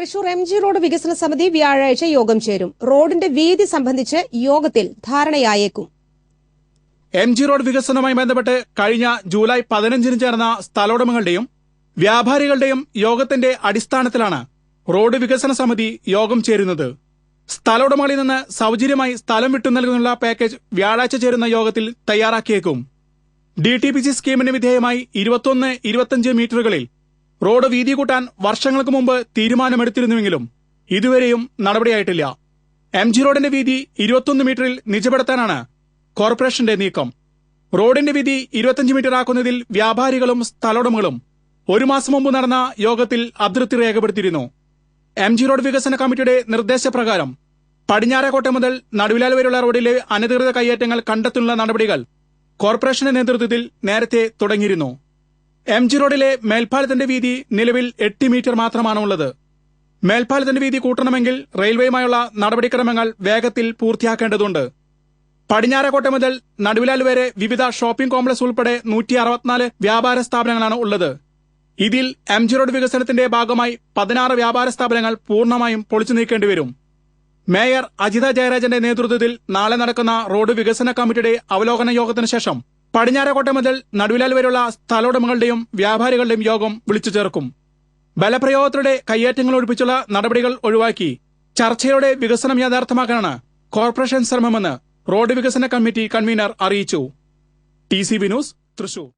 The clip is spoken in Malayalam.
തൃശൂർ എം ജി റോഡ് വികസന സമിതി വ്യാഴാഴ്ച യോഗം ചേരും. റോഡിന്റെ വീതി സംബന്ധിച്ച് യോഗത്തിൽ ധാരണയായേക്കും. എം ജി റോഡ് വികസനവുമായി ബന്ധപ്പെട്ട് കഴിഞ്ഞ ജൂലൈ പതിനഞ്ചിന് ചേർന്ന സ്ഥലോടമകളുടെയും വ്യാപാരികളുടെയും യോഗത്തിന്റെ അടിസ്ഥാനത്തിലാണ് റോഡ് വികസന സമിതി യോഗം ചേരുന്നത്. സ്ഥലോടമകളിൽ നിന്ന് സൗജന്യമായി സ്ഥലം വിട്ടു നൽകുന്നുള്ള പാക്കേജ് വ്യാഴാഴ്ച ചേരുന്ന യോഗത്തിൽ തയ്യാറാക്കിയേക്കും. ഡി ടി പി സി സ്കീമിന് വിധേയമായി ഇരുപത്തൊന്ന് ഇരുപത്തിയഞ്ച് മീറ്ററുകളിൽ റോഡ് വീതി കൂട്ടാൻ വർഷങ്ങൾക്ക് മുമ്പ് തീരുമാനമെടുത്തിരുന്നുവെങ്കിലും ഇതുവരെയും നടപടിയായിട്ടില്ല. എം ജി റോഡിന്റെ വീതി ഇരുപത്തൊന്ന് മീറ്ററിൽ നിജപ്പെടുത്താനാണ് കോർപ്പറേഷന്റെ നീക്കം. റോഡിന്റെ വീതി ഇരുപത്തിയഞ്ച് മീറ്റർ ആക്കുന്നതിൽ വ്യാപാരികളും സ്ഥലോടമകളും ഒരു മാസം മുമ്പ് നടന്ന യോഗത്തിൽ അതൃപ്തി രേഖപ്പെടുത്തിയിരുന്നു. എം ജി റോഡ് വികസന കമ്മിറ്റിയുടെ നിർദ്ദേശപ്രകാരം പടിഞ്ഞാറേക്കോട്ട മുതൽ നടുവിലാൽ വരെയുള്ള റോഡിലെ അനധികൃത കയ്യേറ്റങ്ങൾ കണ്ടെത്തുന്ന നടപടികൾ കോർപ്പറേഷന്റെ നേതൃത്വത്തിൽ നേരത്തെ തുടങ്ങിയിരുന്നു. എം ജി റോഡിലെ മേൽപ്പാലത്തിന്റെ വീതി നിലവിൽ എട്ട് മീറ്റർ മാത്രമാണ് ഉള്ളത് മേൽപ്പാലത്തിന്റെ വീതി കൂട്ടണമെങ്കിൽ റെയിൽവേയുമായുള്ള നടപടിക്രമങ്ങൾ വേഗത്തിൽ പൂർത്തിയാക്കേണ്ടതുണ്ട്. പടിഞ്ഞാറേക്കോട്ട മുതൽ നടുവിലാൽ വരെ വിവിധ ഷോപ്പിംഗ് കോംപ്ലക്സ് ഉൾപ്പെടെ നൂറ്റി അറുപത്തിനാല് വ്യാപാര സ്ഥാപനങ്ങളാണ് ഉള്ളത്. ഇതിൽ എം ജി റോഡ് വികസനത്തിന്റെ ഭാഗമായി പതിനാറ് വ്യാപാര സ്ഥാപനങ്ങൾ പൂർണമായും പൊളിച്ചു നീക്കേണ്ടി വരും. മേയർ അജിത ജയരാജന്റെ നേതൃത്വത്തിൽ നാളെ നടക്കുന്ന റോഡ് വികസന കമ്മിറ്റിയുടെ അവലോകന യോഗത്തിന് ശേഷം പടിഞ്ഞാറേക്കോട്ട മുതൽ നടുവിലാൽ വരെയുള്ള സ്ഥലോടമകളുടെയും വ്യാപാരികളുടെയും യോഗം വിളിച്ചു ചേർക്കും. ബലപ്രയോഗത്തിലൂടെ കയ്യേറ്റങ്ങൾ ഒഴിപ്പിച്ചുള്ള നടപടികൾ ഒഴിവാക്കി ചർച്ചയുടെ വികസനം യാഥാർത്ഥ്യമാക്കാനാണ് കോർപ്പറേഷൻ ശ്രമമെന്ന് റോഡ് വികസന കമ്മിറ്റി കൺവീനർ അറിയിച്ചു. T C news Thrissur.